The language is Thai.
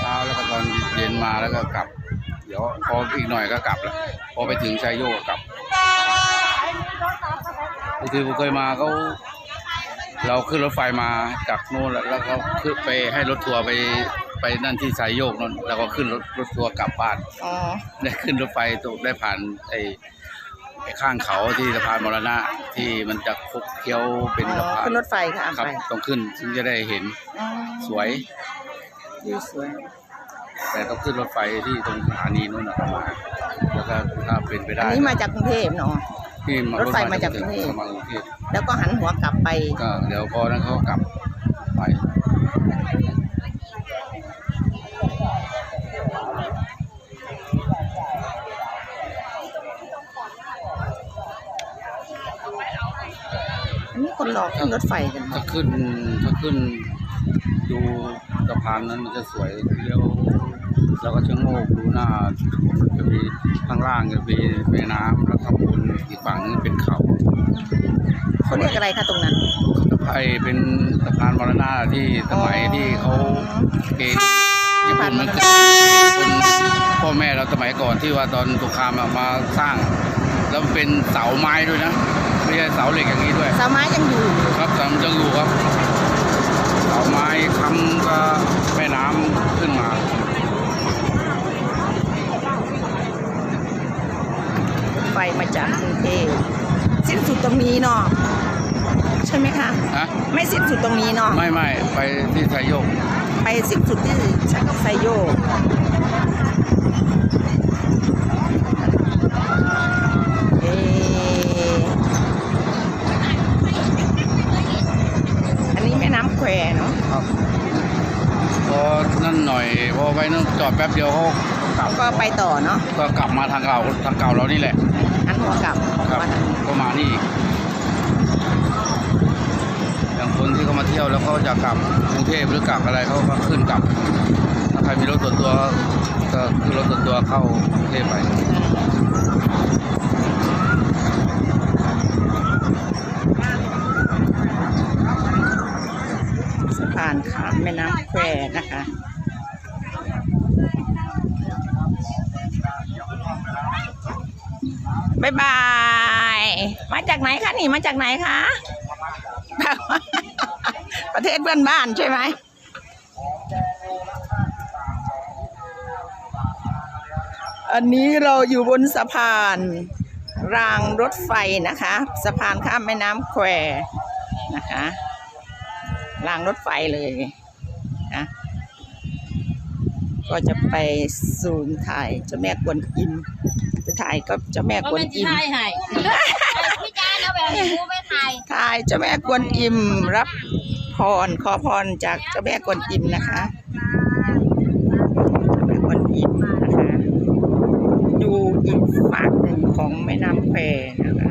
เช้าแล้วก็ตอนเย็นมาแล้วก็กลับ เดี๋ยวพออีกหน่อยก็กลับแล้วพอไปถึงชัยโยกก็กลับบางทีผมเคยมาเขาเราขึ้นรถไฟมาจากโน่นแล้วแล้วก็ขึ้นไปให้รถทัวร์ไปไปนั่นที่สายโยกนั่นแล้วก็ขึ้นรถรถทัวร์กลับบ้านอ๋อได้ขึ้นรถไฟตกได้ผ่านไอ้ไอ้ข้างเขาที่สะพานมรณะที่มันจะคดเคี้ยวเป็นสะพานขึ้นรถไฟค่ะครับไปต้องขึ้นถึงจะได้เห็นอ๋อสวย วิวสวย แต่ต้องขึ้นรถไฟที่ตรงสถานีนู้นนะครับมาแล้วก็ถ้าเป็นไปอัได้นนี้มาจากกรุงเทพเนาะ ที่รถไฟมาจากกรุงเทพ มากรุงเทพแล้วก็หันหัวกลับไป ก็เดี๋ยวพอนั้นเขาก็กลับไปอันนี้คนรอขึ้นรถไฟกันถ้าขึ้นถ้าขึ้น ดูสะพานนั้นมันจะสวยเลี้ยวแล้วก็ชะโงกดูหน้าจะมีข้างล่างจะมีแม่น้ำแล้วข้างบนอีกฝั่งนึงเป็นเขาเขาเรียกอะไรคะตรงนั้นไอเป็นสะพานมรณะที่สมัยที่เขาเกณฑ์ญี่ปุ่นมันเกิดคนพ่อแม่เราสมัยก่อนที่ว่าตอนสงครามอะมาสร้าง แล้วมันเป็นเสาไม้ด้วยนะไม่ใช่เสาเหล็กอย่างนี้ด้วยเสาไม้ยังอยู่ครับเสายังอยู่ครับ เสาไม้ค้ำก็แม่น้ำขึ้นมา ไฟมาจากกรุงเทพสิ้นสุดตรงนี้เนาะใช่ไหมคะ ฮะ ไม่สิ้นสุดตรงนี้เนาะไม่ไม่ไปที่ไทยโยกไปสิ้นสุดที่ชักไซโยกเอ๊ะอันนี้แม่น้ำแควเนาะ ครับพอนั่นหน่อยพอไปนั่นจอดแป๊บเดียวเขา กลับก็ไปต่อเนาะก็กลับมาทางเก่าทางเก่าเรานี่แหละหันหัวกลับครับมาทางนี้ก็มานี่อีกอย่างคนที่เขามาเที่ยวแล้วเขาจะกลับกรุงเทพหรือกลับอะไรเขาก็ขึ้นกลับถ้าใครมีรถส่วนตัวก็ขึ้นรถส่วนตัวเข้ากรุงเทพไปสะพานข้ามแม่น้ำแควนะคะ บายบาย มาจากไหนคะนี่มาจากไหนคะ ประเทศเพื่อนบ้านใช่ไหมอันนี้เราอยู่บนสะพาน รางรถไฟนะคะ สะพานข้ามแม่น้ำแควนะคะ รางรถไฟเลยนะก็จะไปซูมถ่ายเจ้าแม่กวนอิม ถ่ายก็เจ้าแม่กวนอิมถ่ายให้พี่จ้าแล้วแบบกูไม่ถ่ายถ่ายเจ้าแม่กวนอิมรับพรขอพรจากเจ้าแม่กวนอิมนะคะเจ้าแม่กวนอิมนะคะอยู่อีกฝั่งหนึ่งของแม่น้ำแควนะคะ